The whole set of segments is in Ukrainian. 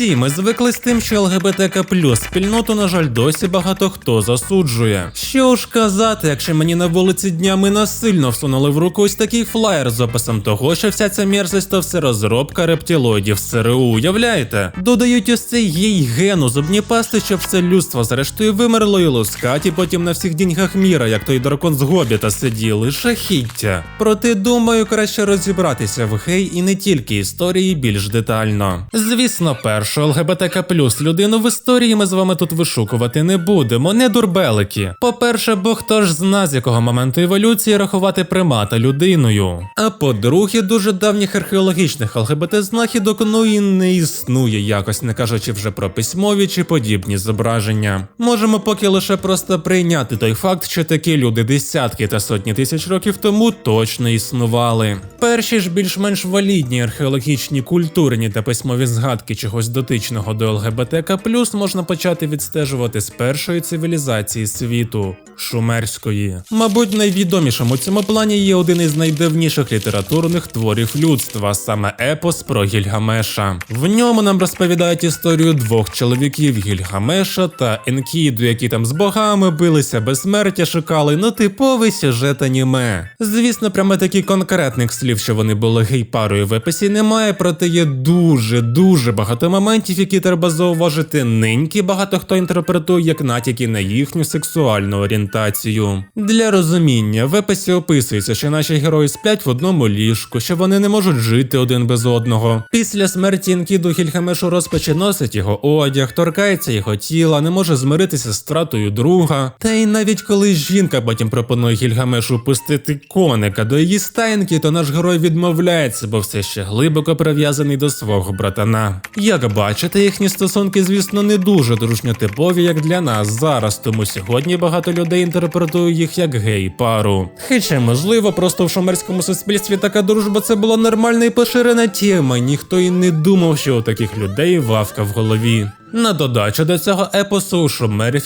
Всі ми звикли з тим, що ЛГБТК плюс спільноту, на жаль, досі багато хто засуджує. Що ж казати, якщо мені на вулиці днями насильно всунули в руку ось такий флаєр з описом того, що вся ця мерзость то все розробка рептилоїдів з ЦРУ, уявляєте? Додають ось цей гей ген у зубні пасти, щоб все людство зрештою вимерло і лускаті потім на всіх деньгах міра, як той дракон з гобіта сиділи, шахіття. Проте думаю, краще розібратися в гей і не тільки історії більш детально. Звісно, першу ЛГБТК плюс людину в історії ми з вами тут вишукувати не будемо, не дурбелики. По-перше, бо хто ж зна, з якого моменту еволюції рахувати примата людиною. А по-друге, дуже давніх археологічних ЛГБТ знахідок ну і не існує якось, не кажучи вже про письмові чи подібні зображення. Можемо поки лише просто прийняти той факт, що такі люди десятки та сотні тисяч років тому точно існували. Перші ж більш-менш валідні археологічні культурні та письмові згадки чогось дотичного до ЛГБТК можна почати відстежувати з першої цивілізації світу шумерської. Мабуть, найвідомішим у цьому плані є один із найдавніших літературних творів людства, саме епос про Гільгамеша. В ньому нам розповідають історію двох чоловіків Гільгамеша та Енкіду, які там з богами билися, безсмертя шукали, ну типовий сюжет аніме. Звісно, прямо таких конкретних слів, що вони були гей-парою в еписі, немає, проте є дуже дуже багато моментів, які треба зауважити. Ниньки багато хто інтерпретує як натяки на їхню сексуальну орієнтацію. Для розуміння в еписі описується, що наші герої сплять в одному ліжку, що вони не можуть жити один без одного. Після смерті Інкіду Гільгамешу розпачі носить його одяг, торкається його тіла, не може змиритися з втратою друга. Та й навіть коли жінка потім пропонує Гільгамешу пустити коника до її стаєнки, то наш герой відмовляється, бо все ще глибоко прив'язаний до свого братана. Як бачите, їхні стосунки, звісно, не дуже дружньотипові, як для нас зараз, тому сьогодні багато людей інтерпретують їх як гей-пару. Хоча, можливо, просто в шумерському суспільстві така дружба це була нормальна і поширена тема. Ніхто і не думав, що у таких людей вавка в голові. На додачу до цього епосу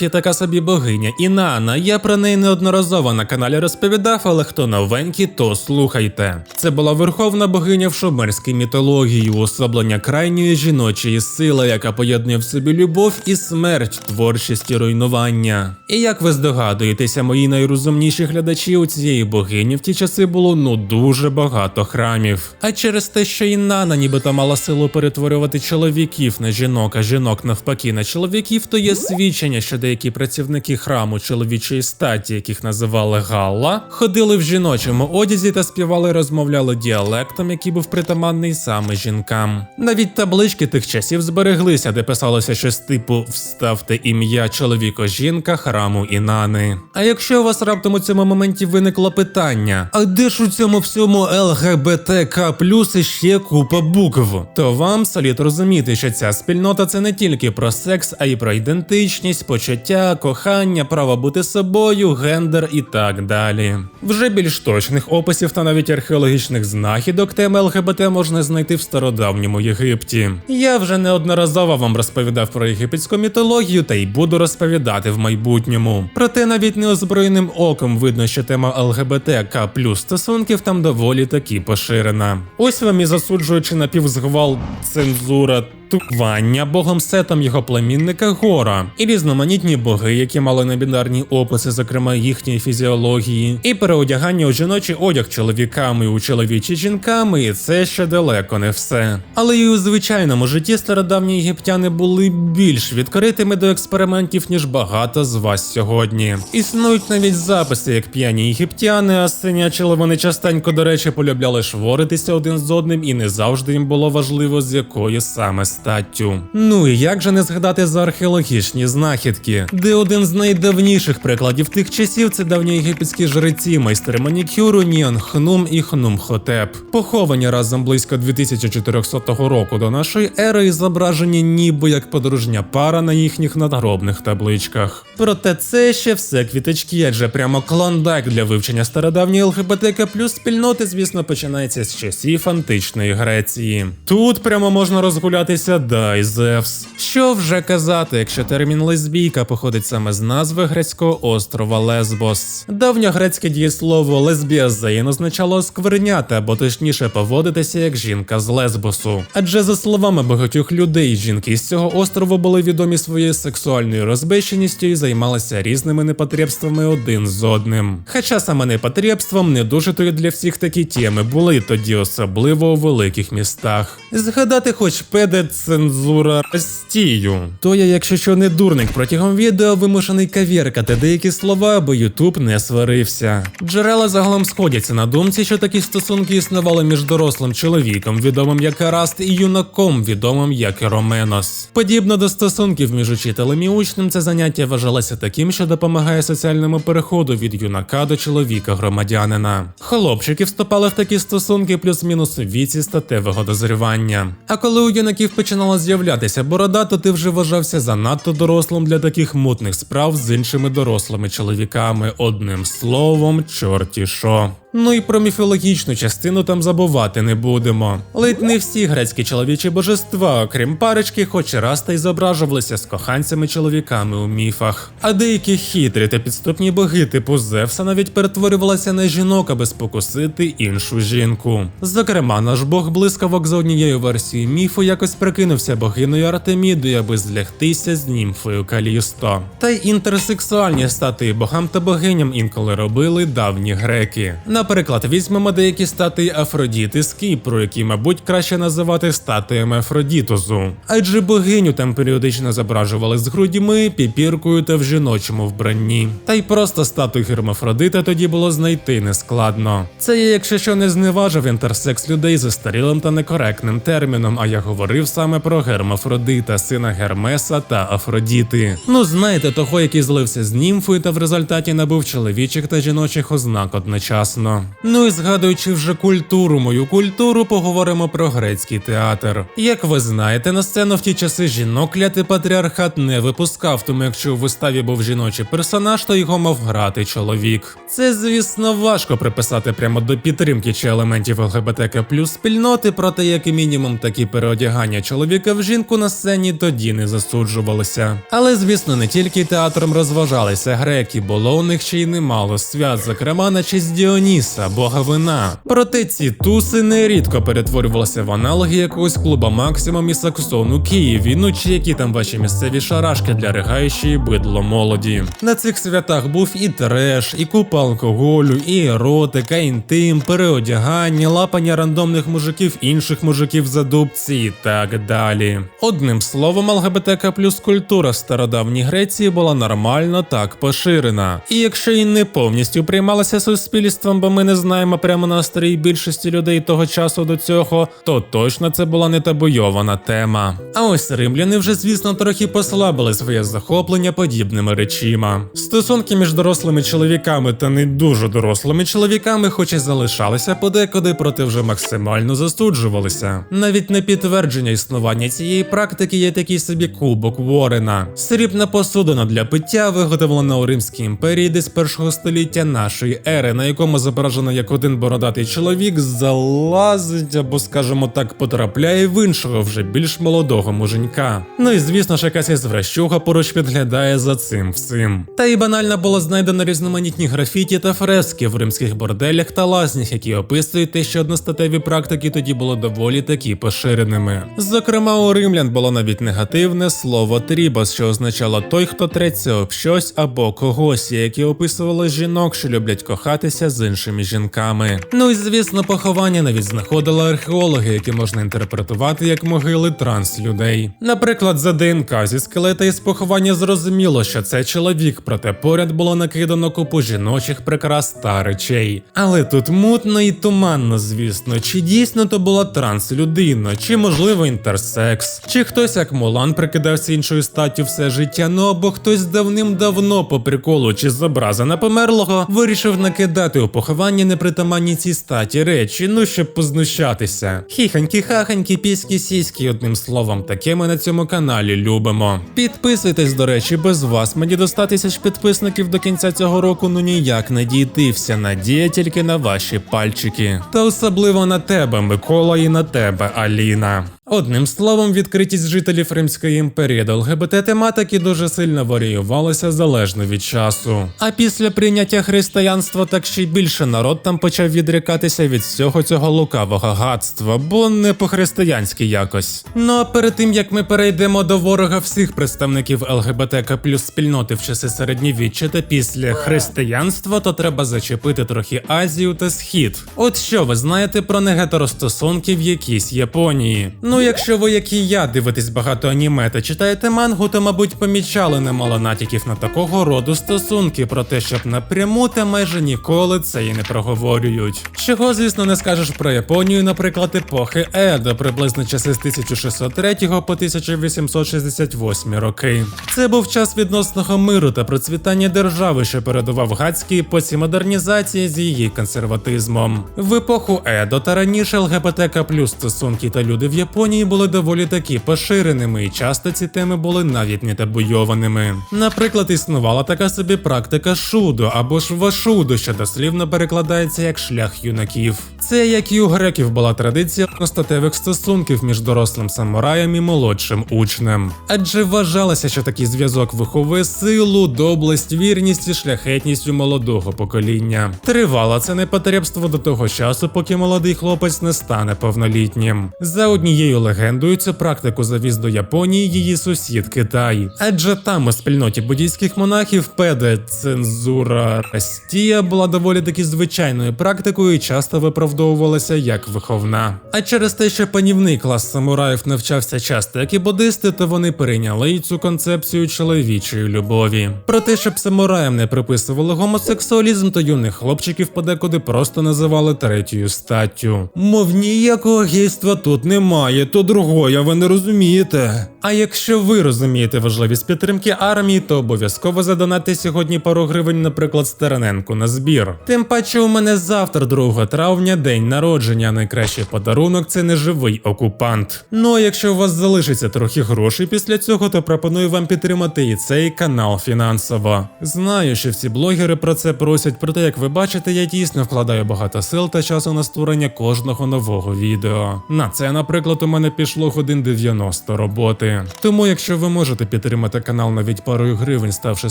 є така собі богиня Інана. Я про неї неодноразово на каналі розповідав, але хто новенький, то слухайте. Це була верховна богиня в шумерській мітології, уособлення крайньої жіночої сили, яка поєднує в собі любов і смерть, творчість і руйнування. І як ви здогадуєтеся, мої найрозумніші глядачі у цієї богині в ті часи було ну дуже багато храмів. А через те, що Інана нібито мала силу перетворювати чоловіків на жінок, а жінок навпаки на чоловіків, то є свідчення, що деякі працівники храму чоловічої статі, яких називали Галла, ходили в жіночому одязі та співали, розмовляли діалектом, який був притаманний саме жінкам. Навіть таблички тих часів збереглися, де писалося щось типу Вставте ім'я чоловіко-жінка храму Інани. А якщо у вас раптом у цьому моменті виникло питання, а де ж у цьому всьому ЛГБТК плюс іще купа букв, то вам слід розуміти, що ця спільнота це не тільки про секс, а й про ідентичність, почуття, кохання, право бути собою, гендер і так далі. Вже більш точних описів та навіть археологічних знахідок теми ЛГБТ можна знайти в стародавньому Єгипті. Я вже неодноразово вам розповідав про єгипетську мітологію та й буду розповідати в майбутньому. Проте навіть неозброєним оком видно, що тема ЛГБТК плюс стосунків там доволі таки поширена. Ось вам і засуджуючи напівзгвал цензура Туквання богом Сетом його племінника Гора, і різноманітні боги, які мали небінарні описи, зокрема їхньої фізіології, і переодягання у жіночий одяг чоловіками, у чоловічі жінками, і це ще далеко не все. Але і у звичайному житті стародавні єгиптяни були більш відкритими до експериментів, ніж багато з вас сьогодні. Існують навіть записи, як п'яні єгиптяни, а синячили вони частенько, до речі, полюбляли шворитися один з одним, і не завжди їм було важливо, з якої саме статтю. Ну і як же не згадати за археологічні знахідки, де один з найдавніших прикладів тих часів це давньоєгипетські жреці, майстри манікюру Ніан Хнум і Хнум Хотеп, поховані разом близько 2400 року до нашої ери і зображені ніби як подружня пара на їхніх надгробних табличках. Проте це ще все квіточки, адже прямо клондайк для вивчення стародавньої ЛГБТК плюс спільноти, звісно, починається з часів античної Греції. Тут прямо можна розгулятися Прокинувся Дай Зевс. Що вже казати, якщо термін лесбійка походить саме з назви грецького острова Лесбос. Давньогрецьке дієслово лесбіазеїн означало оскверняти, або точніше поводитися як жінка з Лесбосу. Адже за словами багатьох людей, жінки з цього острову були відомі своєю сексуальною розбещеністю і займалися різними непотребствами один з одним. Хоча саме непотребством не дуже то й для всіх такі теми були тоді, особливо у великих містах. Згадати хоч педе цензура Ростію. То я, якщо що не дурник, протягом відео вимушений кавіркати деякі слова, аби Ютуб не сварився. Джерела загалом сходяться на думці, що такі стосунки існували між дорослим чоловіком, відомим як Араст, і юнаком, відомим як Роменос. Подібно до стосунків між учителем і учнем, це заняття вважалося таким, що допомагає соціальному переходу від юнака до чоловіка громадянина. Хлопчики вступали в такі стосунки плюс-мінус у віці статевого дозрівання. А коли у юнаків починала з'являтися борода, то ти вже вважався занадто дорослим для таких мутних справ з іншими дорослими чоловіками. Одним словом, чорті що. Ну і про міфологічну частину там забувати не будемо. Ледь не всі грецькі чоловічі божества, окрім парочки, хоч раз та й зображувалися з коханцями чоловіками у міфах. А деякі хитрі та підступні боги, типу Зевса, навіть перетворювалися на жінок, аби спокусити іншу жінку. Зокрема, наш бог блискавок за однією версією міфу якось прикинувся богиною Артемідою, аби злягтися з німфою Калісто. Та й інтерсексуальні статуї богам та богиням інколи робили давні греки. Наприклад, візьмемо деякі статуї Афродіти з Кіпру, які, мабуть, краще називати статуями Афродітозу. Адже богиню там періодично зображували з грудьми, піпіркою та в жіночому вбранні. Та й просто статую Гермафродита тоді було знайти нескладно. Це я, якщо що не зневажив інтерсекс людей застарілим та некоректним терміном, а я говорив саме про Гермафродита, сина Гермеса та Афродіти. Ну знаєте, того, який злився з німфою та в результаті набув чоловічих та жіночих ознак одночасно. Ну і згадуючи вже культуру, мою культуру, поговоримо про грецький театр. Як ви знаєте, на сцену в ті часи жінок клятий патріархат не випускав, тому якщо у виставі був жіночий персонаж, то його мав грати чоловік. Це, звісно, важко приписати прямо до підтримки чи елементів ЛГБТК плюс спільноти, проте як і мінімум такі переодягання чоловіка в жінку на сцені тоді не засуджувалися. Але звісно, не тільки театром розважалися греки, було у них ще й немало свят, зокрема на честь Діоніса, бога вина. Проте ці туси нерідко перетворювалися в аналоги якогось клуба Максимум і Саксон у Києві, ну чи які там ваші місцеві шарашки для ригаючої бидло молоді. На цих святах був і треш, і купа алкоголю, і еротика, інтим, переодягання, лапання рандомних мужиків інших мужиків за дубці і так далі. Одним словом, ЛГБТК плюс культура в стародавній Греції була нормально так поширена. І якщо і не повністю приймалася суспільством, бо ми не знаємо прямо настрій більшості людей того часу до цього, то точно це була не табуйована тема. А ось римляни вже, звісно, трохи послабили своє захоплення подібними речима. Стосунки між дорослими чоловіками та не дуже дорослими чоловіками, хоч і залишалися подекуди, проте вже максимально засуджувалися. Навіть на підтвердження існування цієї практики є такий собі кубок Ворена. Срібна посудина для пиття, виготовлена у Римській імперії десь першого століття нашої ери, на якому зображено як один бородатий чоловік залазить або, скажімо так, потрапляє в іншого вже більш молодого муженька. Ну і звісно ж, якась ізвращуга поруч підглядає за цим всім. Та й банально було знайдено різноманітні графіті та фрески в римських борделях та лазнях, які описують те, що одностатеві практики тоді були доволі такі поширеними. Зокрема, у римлян було навіть негативне слово трібос, що означало той, хто треться об щось або когось, які описували жінок, що люблять кохатися з іншими жінками. Ну і звісно, поховання навіть знаходили археологи, які можна інтерпретувати як могили транслюдей. Наприклад, за ДНК зі скелета із поховання зрозуміло, що це чоловік, проте поряд було накидано купу жіночих прикрас та речей. Але тут мутно і туманно, звісно, чи дійсно то була транслюдина, чи можливо інтерсекс, чи хтось як Мулан прикидався іншою статтю все життя, ну або хтось давним-давно по приколу чи з на померлого вирішив накидати у поховання непритаманні цій статі речі, ну щоб познущатися. Хіханькі, хаханькі, піські сіські, одним словом, таке ми на цьому каналі любимо. Підписуйтесь, до речі, без вас мені до 100 тисяч підписників до кінця цього року ну ніяк не дійти. Вся надія тільки на ваші пальчики. Та особливо на тебе, Микола, і на тебе, Аліна. Одним словом, відкритість жителів Римської імперії до ЛГБТ тематики дуже сильно варіювалася залежно від часу. А після прийняття християнства так ще й більше народ там почав відрікатися від всього цього лукавого гадства, бо не по-християнськи якось. Ну а перед тим як ми перейдемо до ворога всіх представників ЛГБТК плюс спільноти в часи середньовіччя та після християнства, то треба зачепити трохи Азію та Схід. От що ви знаєте про негетеростосунки в якійсь Японії? Ну, якщо ви, як і я, дивитесь багато аніме та читаєте мангу, то мабуть помічали немало натяків на такого роду стосунки, про те, щоб напряму та майже ніколи це і не проговорюють. Чого, звісно, не скажеш про Японію, наприклад, епохи Едо, приблизно часи з 1603 по 1868 роки. Це був час відносного миру та процвітання держави, що передував гадській епоці модернізації з її консерватизмом. В епоху Едо та раніше ЛГБТК плюс стосунки та люди в Японії були доволі таки поширеними, і часто ці теми були навіть не табуйованими. Наприклад, існувала така собі практика шудо або ж вашудо, що дослівно перекладається як шлях юнаків. Це як і у греків була традиція одностатевих стосунків між дорослим самураєм і молодшим учнем. Адже вважалося, що такий зв'язок виховує силу, доблесть, вірність і шляхетність у молодого покоління. Тривало це непотребство до того часу, поки молодий хлопець не стане повнолітнім. За однією легендою, цю практику завіз до Японії її сусід Китай. Адже там у спільноті буддійських монахів педе цензура Растія була доволі таки звичайною практикою і часто виправдовувалася як виховна. А через те, що панівний клас самураїв навчався часто, як і буддисти, то вони перейняли й цю концепцію чоловічої любові. Про те, щоб самураям не приписували гомосексуалізм, то юних хлопчиків подекуди просто називали третьою статтю. Мов ніякого гейства тут немає, то другое, ви не розумієте. А якщо ви розумієте важливість підтримки армії, то обов'язково задонати сьогодні пару гривень, наприклад, Стерненку на збір. Тим паче, у мене завтра, 2 травня, день народження. Найкращий подарунок це не живий окупант. Ну а якщо у вас залишиться трохи грошей після цього, то пропоную вам підтримати і цей канал фінансово. Знаю, що всі блогери про це просять, проте, як ви бачите, я дійсно вкладаю багато сил та часу на створення кожного нового відео. На це, наприклад, у мене пішло годин 90 роботи. Тому, якщо ви можете підтримати канал навіть парою гривень, ставши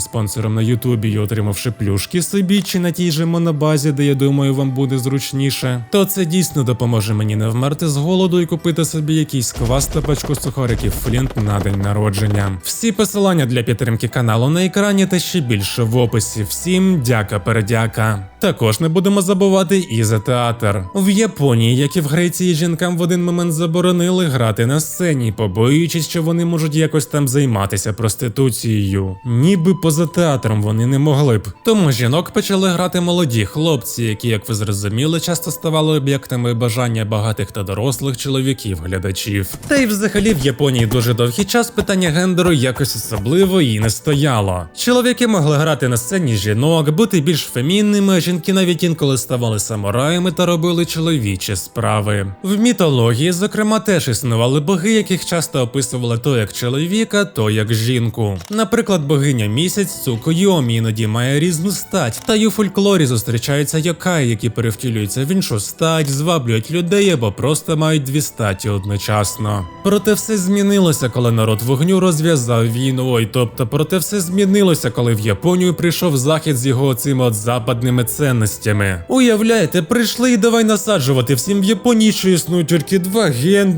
спонсором на Ютубі і отримавши плюшки собі чи на тій же монобазі, де я думаю, вам буде зручніше, то це дійсно допоможе мені не вмерти з голоду і купити собі якийсь квас та пачку сухариків Флінт на день народження. Всі посилання для підтримки каналу на екрані та ще більше в описі. Всім дяка передяка. Також не будемо забувати і за театр. В Японії, як і в Греції, жінкам в один момент заборонили грати на сцені, побоюючись, що вони можуть якось там займатися проституцією. Ніби поза театром вони не могли б. Тому жінок почали грати молоді хлопці, які, як ви зрозуміли, часто ставали об'єктами бажання багатих та дорослих чоловіків-глядачів. Та й взагалі в Японії дуже довгий час питання гендеру якось особливо і не стояло. Чоловіки могли грати на сцені жінок, бути більш фемінними, а жінки навіть інколи ставали самураями та робили чоловічі справи. В мітології, зокрема, теж існували боги, яких часто описували то як чоловіка, то як жінку. Наприклад, богиня місяць Цукойомі іноді має різну стать, та й у фольклорі зустрічаються йокаї, які перевтілюються в іншу стать, зваблюють людей або просто мають дві статі одночасно. Проте все змінилося, коли народ вогню розв'язав війну. Ой, тобто, проте все змінилося, коли в Японію прийшов захід з його цими от западними цінностями. Уявляєте, прийшли і давай насаджувати всім в Японії, що існують тільки два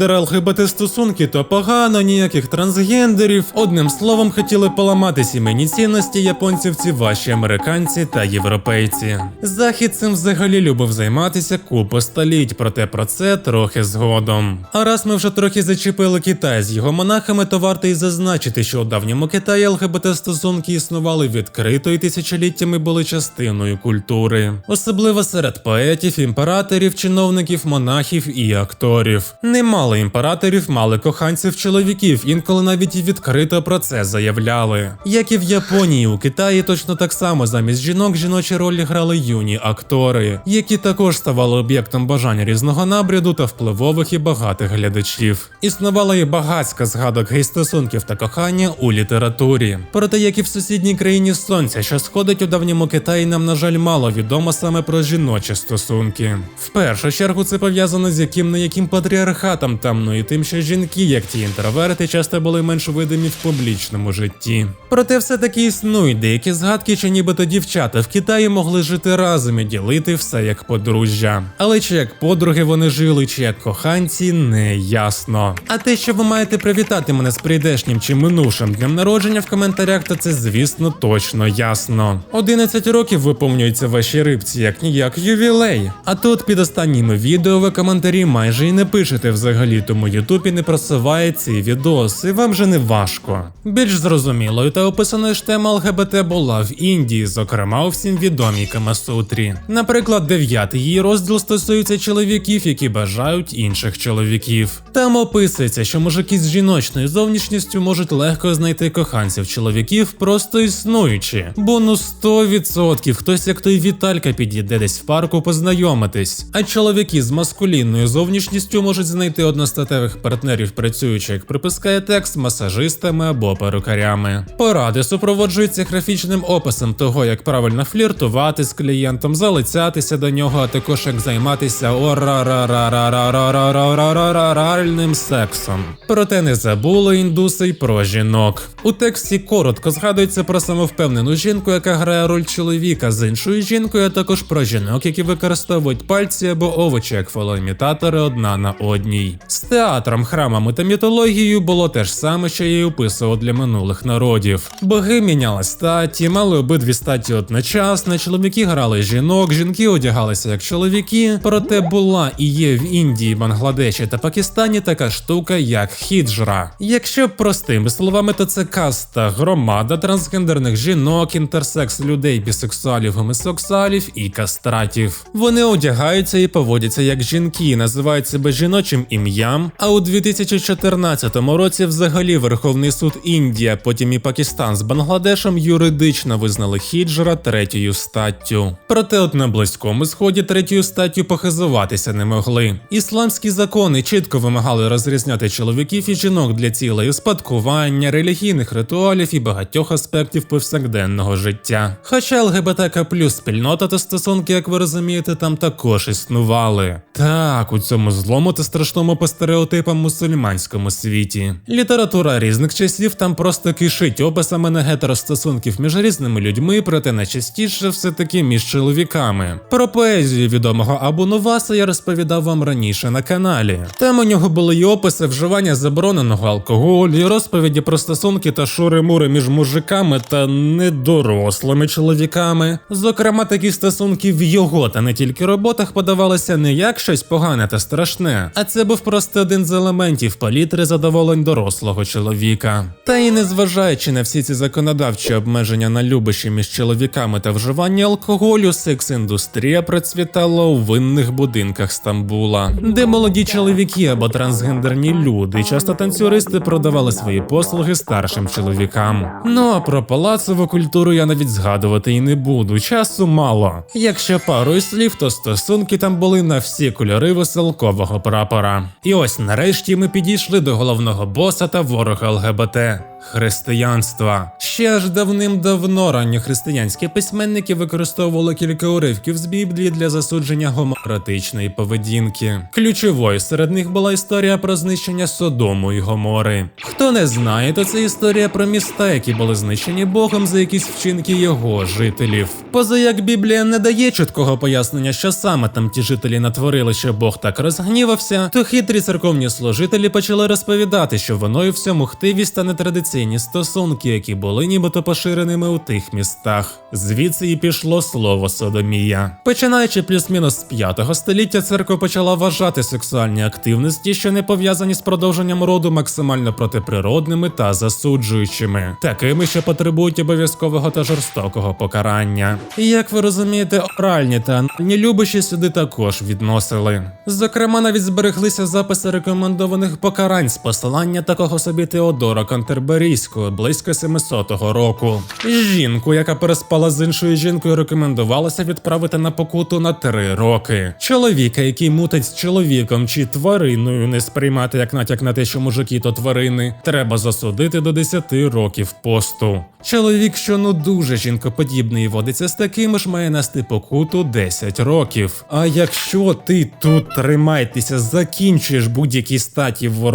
гендера, ЛГБТ стосунки, то погано, ніяких трансгендерів. Одним словом, хотіли поламати сімейні цінності японців ці ваші американці та європейці. Захід цим взагалі любив займатися купу століть, проте про це трохи згодом. А раз ми вже трохи зачепили Китай з його монахами, то варто й зазначити, що у давньому Китаї ЛГБТ стосунки існували відкрито і тисячоліттями були частиною культури, особливо серед поетів, імператорів, чиновників, монахів і акторів. Немало імператорів мали коханців чоловіків, інколи навіть і відкрито про це заявляли. Як і в Японії, у Китаї точно так само замість жінок жіночі ролі грали юні актори, які також ставали об'єктом бажання різного набряду та впливових і багатих глядачів. Існувала і багатська згадок гей-стосунків та кохання у літературі. Проте, як і в сусідній країні сонця, що сходить у давньому Китаї, нам, на жаль, мало відомо саме про жіночі стосунки. В першу чергу це пов'язано з яким не яким патріархатом ну і тим, що жінки, як ті інтроверти, часто були менш видимі в публічному житті. Проте все-таки існують деякі згадки, що нібито дівчата в Китаї могли жити разом і ділити все як подружжя. Але чи як подруги вони жили, чи як коханці, не ясно. А те, що ви маєте привітати мене з прийдешнім чи минувшим днем народження в коментарях, то це, звісно, точно ясно. 11 років виповнюється вашій рибці, як ніяк ювілей. А тут під останніми відео ви коментарі майже і не пишете взагалі, тому Ютуб і не просуває ці відоси, вам же не важко. Більш зрозумілою та описаною ж тема ЛГБТ була в Індії, зокрема у всім відомій Камасутрі. Наприклад, дев'ятий її розділ стосується чоловіків, які бажають інших чоловіків. Там описується, що мужики з жіночною зовнішністю можуть легко знайти коханців чоловіків, просто існуючи. Бо ну 100% хтось як той Віталька підійде десь в парку познайомитись. А чоловіки з маскулінною зовнішністю можуть знайти одностатевих партнерів, працюючи, як припускає текст, масажистами або перукарями. Поради супроводжуються графічним описом того, як правильно фліртувати з клієнтом, залицятися до нього, а також як займатися орарарарарарарарарарарарараральним сексом. Проте не забули індуси й про жінок. У тексті коротко згадується про самовпевнену жінку, яка грає роль чоловіка з іншою жінкою, а також про жінок, які використовують пальці або овочі як фалоімітатори одна на одній. З театром, храмами та мітологією було те ж саме, що я й описував для минулих народів. Боги міняли статі, мали обидві статі одночасно, чоловіки грали жінок, жінки одягалися як чоловіки. Проте була і є в Індії, Бангладеші та Пакистані така штука, як хіджра. Якщо простими словами, то це каста, громада трансгендерних жінок, інтерсекс людей, бісексуалів, гомосексуалів і кастратів. Вони одягаються і поводяться як жінки, називають себе жіночим ім'ям. А у 2014 році взагалі Верховний суд Індія, потім і Пакистан з Бангладешем юридично визнали хіджра третьою статтю. Проте, от на близькому сході третьою статтю похизуватися не могли. Ісламські закони чітко вимагали розрізняти чоловіків і жінок для цілей успадкування, релігійних ритуалів і багатьох аспектів повсякденного життя. Хоча ЛГБТК плюс спільнота та стосунки, як ви розумієте, там також існували. Так, у цьому злому та страшному по стереотипам мусульманському світі. Література різних часів там просто кишить описами на гетеростосунків між різними людьми, проте найчастіше все-таки між чоловіками. Про поезію відомого Абу Нуваса я розповідав вам раніше на каналі. Там у нього були й описи вживання забороненого алкоголю, і розповіді про стосунки та шури-мури між мужиками та недорослими чоловіками. Зокрема, такі стосунки в його та не тільки роботах подавалися не як щось погане та страшне, а це був просто один з елементів палітри задоволень дорослого чоловіка. Та і незважаючи на всі ці законодавчі обмеження на любощі між чоловіками та вживання алкоголю, секс-індустрія процвітала у винних будинках Стамбула, де молоді чоловіки або трансгендерні люди, часто танцюристи продавали свої послуги старшим чоловікам. Ну а про палацову культуру я навіть згадувати і не буду, часу мало. Якщо парою слів, то стосунки там були на всі кольори веселкового прапора. І ось нарешті ми підійшли до головного боса та ворога ЛГБТ. Християнства ще аж давним-давно ранньохристиянські письменники використовували кілька уривків з Біблії для засудження гоморатичної поведінки. Ключовою серед них була історія про знищення Содому і Гомори. Хто не знає, то це історія про міста, які були знищені Богом за якісь вчинки його жителів. Поза як Біблія не дає чіткого пояснення, що саме там ті жителі натворили, що Бог так розгнівався, то хитрі церковні служителі почали розповідати, що виною всьому хтивість та нетрадиційні стосунки, які були нібито поширеними у тих містах. Звідси і пішло слово содомія. Починаючи плюс-мінус з 5 століття, церква почала вважати сексуальні активності, що не пов'язані з продовженням роду, максимально протиприродними та засуджуючими, такими, що потребують обов'язкового та жорстокого покарання. І як ви розумієте, оральні та анальні любощі сюди також відносили. Зокрема, навіть збереглися записи рекомендованих покарань з посилання такого собі Теодора Кантерберійського близько 700 2005 року. Жінку, яка переспала з іншою жінкою, рекомендувалося відправити на покуту на 3 роки. Чоловіка, який мутить з чоловіком чи твариною, не сприймати як натяк на те, що мужики то тварини, треба засудити до 10 років посту. Чоловік, що ну дуже жінкоподібний і водиться з такими ж, має нести покуту 10 років. А якщо ти тут тримайтеся, закінчуєш будь-які статі в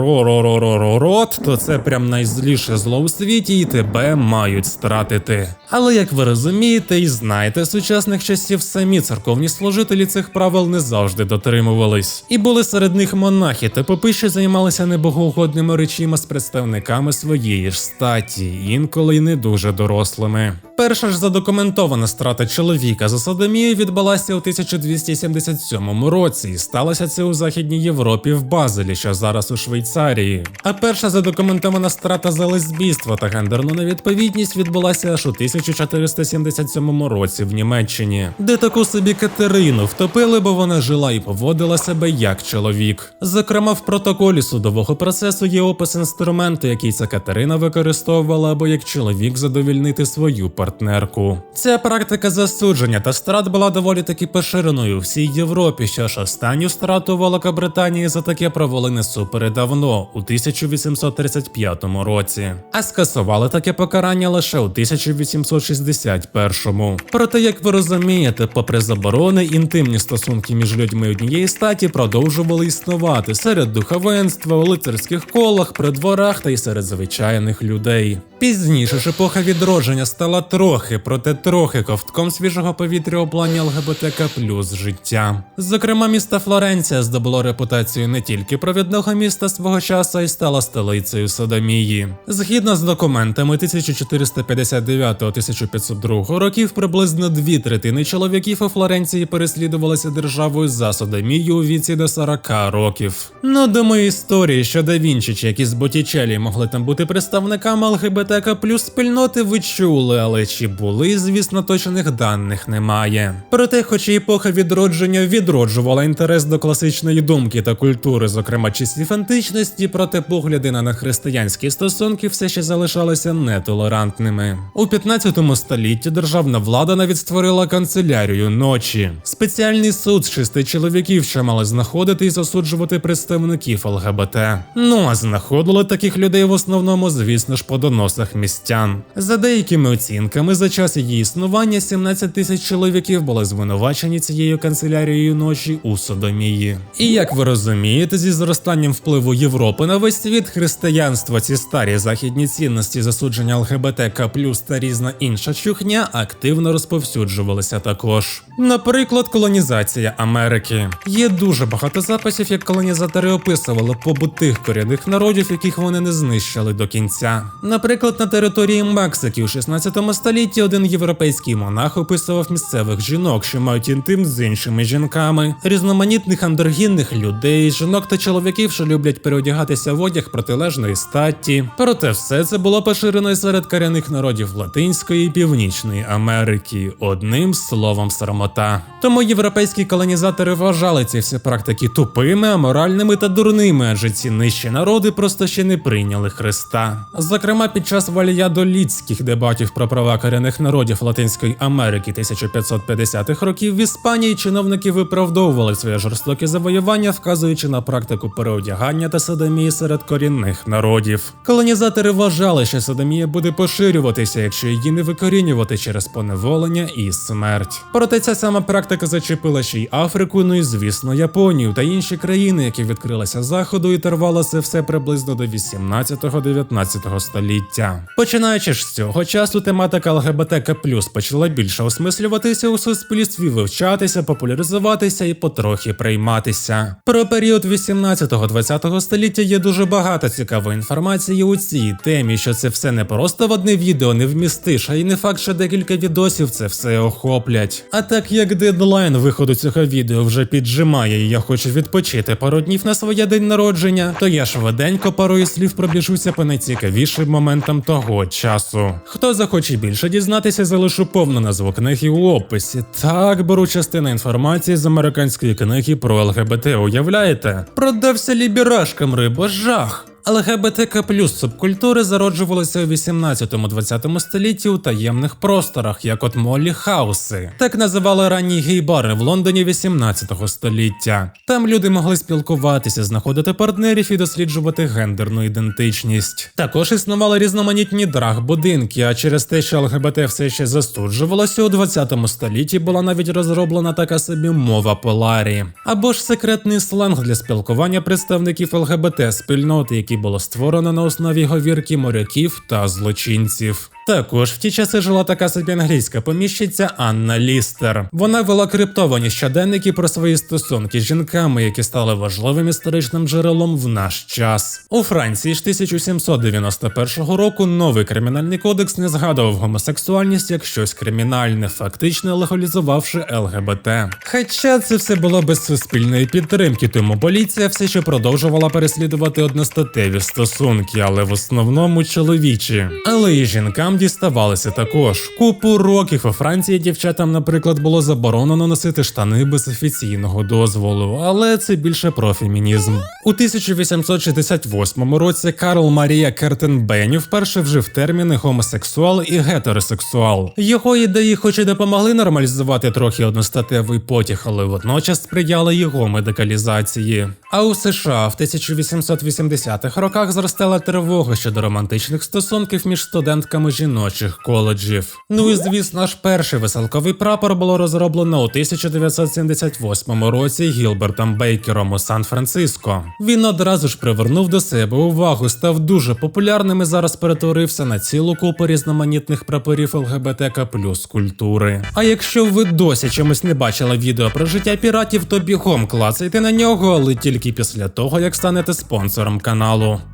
рот, то це прям найзліше зло у світі, і тебе мають стратити. Але як ви розумієте і знаєте, сучасних часів самі церковні служителі цих правил не завжди дотримувались. І були серед них монахи та попи, що займалися небогоугодними речима з представниками своєї ж статі, інколи й не дуже дорослими. Перша ж задокументована страта чоловіка за содомію відбулася у 1277 році, і сталося це у Західній Європі в Базелі, що зараз у Швейцарії. А перша задокументована страта за лесбійство та гендерну невідповідність відбулася аж у 1477 році в Німеччині, де таку собі Катерину втопили, бо вона жила і поводила себе як чоловік. Зокрема, в протоколі судового процесу є опис інструменту, який ця Катерина використовувала, або як чоловік задовільнити свою партнерку. Ця практика засудження та страт була доволі таки поширеною у всій Європі, що ж останню страту Великобританії за таке провели не супередавно, у 1835 році. А скасували таке покарання лише у 1861-му. Проте, як ви розумієте, попри заборони, інтимні стосунки між людьми однієї статі продовжували існувати серед духовенства, у лицарських колах, при дворах та й серед звичайних людей. Пізніше ж епоха відродження стала трохи, проте трохи ковтком свіжого повітря у плані ЛГБТК плюс життя. Зокрема, місто Флоренція здобуло репутацію не тільки провідного міста свого часу, а й стала столицею Содомії. Згідно з документами 1459-1502 років, приблизно дві третини чоловіків у Флоренції переслідувалися державою за Содомію у віці до 40 років. Ну, думаю, історії, що да Вінчі чи якісь Боттічелі могли там бути представниками ЛГБТК плюс спільноти, ви чули, але чи були, звісно, точних даних немає. Проте, хоч і епоха відродження відроджувала інтерес до класичної думки та культури, зокрема часів античності, проте погляди на християнські стосунки все ще залишалися нетолерантними. У 15 столітті державна влада навіть створила канцелярію ночі, спеціальний суд з шести чоловіків, що мали знаходити і засуджувати представників ЛГБТ. Ну а знаходили таких людей в основному, звісно ж, по доносах містян. За деякими оцінками, за час її існування 17 тисяч чоловіків були звинувачені цією канцелярією ночі у Содомії. І як ви розумієте, зі зростанням впливу Європи на весь світ християнство, ці старі західні цінності, засудження ЛГБТК та різна інша чухня активно розповсюджувалися також. Наприклад, колонізація Америки. Є дуже багато записів, як колонізатори описували побут тих корінних народів, яких вони не знищили до кінця. Наприклад, на території Мексики у 16 столітті один європейський монах описував місцевих жінок, що мають інтим з іншими жінками, різноманітних андрогінних людей, жінок та чоловіків, що люблять переодягатися в одяг протилежної статі. Проте все це було поширено серед корінних народів Латинської і Північної Америки. Одним словом, срамота. Тому європейські колонізатори вважали ці всі практики тупими, аморальними та дурними, адже ці нижчі народи просто ще не прийняли Христа. Зокрема, під час валіядолітських дебатів про права корінних народів Латинської Америки 1550-х років в Іспанії чиновники виправдовували своє жорстоке завоювання, вказуючи на практику переодягання та садомії серед корінних народів. Колонізатори вважали, що садомія буде поширюватися, якщо її не викорінювати через поневолення і смерть. Проте ця сама практика зачепила ще й Африку, ну і звісно Японію та інші країни, які відкрилися заходу, і тривалося все приблизно до 18-19 століття. Починаючи ж з цього часу, тематика ЛГБТК почала більше осмислюватися у суспільстві, вивчатися, популяризуватися і потрохи прийматися. Про період 18-20 століття є дуже багато цікавої інформації у цій темі, що це все не просто в одне відео не вмістиш, а й не факт, що декілька відосів це все охоплять. А так як дедлайн виходу цього відео вже піджимає, і я хочу відпочити пару днів на своє день народження, то я швиденько парою слів пробіжуся по найцікавішим моментам того часу. Хто захоче більше дізнатися, залишу повну назву книги у описі. Так беру частину інформації з американської книги про ЛГБТ. Уявляєте? Продався ліберашкам риба жах. ЛГБТК плюс субкультури зароджувалися у 18-20 столітті у таємних просторах, як от Моллі Хауси. Так називали ранні гей-бари в Лондоні 18 століття. Там люди могли спілкуватися, знаходити партнерів і досліджувати гендерну ідентичність. Також існували різноманітні драг-будинки, а через те, що ЛГБТ все ще засуджувалося, у 20 столітті була навіть розроблена така собі мова Поларі. Або ж секретний сленг для спілкування представників ЛГБТ спільноти, який було створено на основі говірки моряків та злочинців. Також в ті часи жила така собі англійська поміщиця Анна Лістер. Вона вела криптовані щоденники про свої стосунки з жінками, які стали важливим історичним джерелом в наш час. У Франції ж 1791 року новий кримінальний кодекс не згадував гомосексуальність як щось кримінальне, фактично легалізувавши ЛГБТ. Хоча це все було без суспільної підтримки, тому поліція все ще продовжувала переслідувати одностатеві стосунки, але в основному чоловічі. Але і жінкам діставалися також. Купу років у Франції дівчатам, наприклад, було заборонено носити штани без офіційного дозволу, але це більше про фемінізм. У 1868 році Карл Марія Кертенбені вперше вжив терміни гомосексуал і гетеросексуал. Його ідеї, хоч і допомогли нормалізувати трохи одностатевий потяг, але водночас сприяли його медикалізації. А у США в 1880-х роках зростала тривога щодо романтичних стосунків між студентками жіночих коледжів. Ну і звісно ж, перший веселковий прапор було розроблено у 1978 році Гілбертом Бейкером у Сан-Франциско. Він одразу ж привернув до себе увагу, став дуже популярним і зараз перетворився на цілу купу різноманітних прапорів ЛГБТК плюс культури. А якщо ви досі чомусь не бачили відео про життя піратів, то бігом клацайте на нього, але тільки після того, як станете спонсором каналу.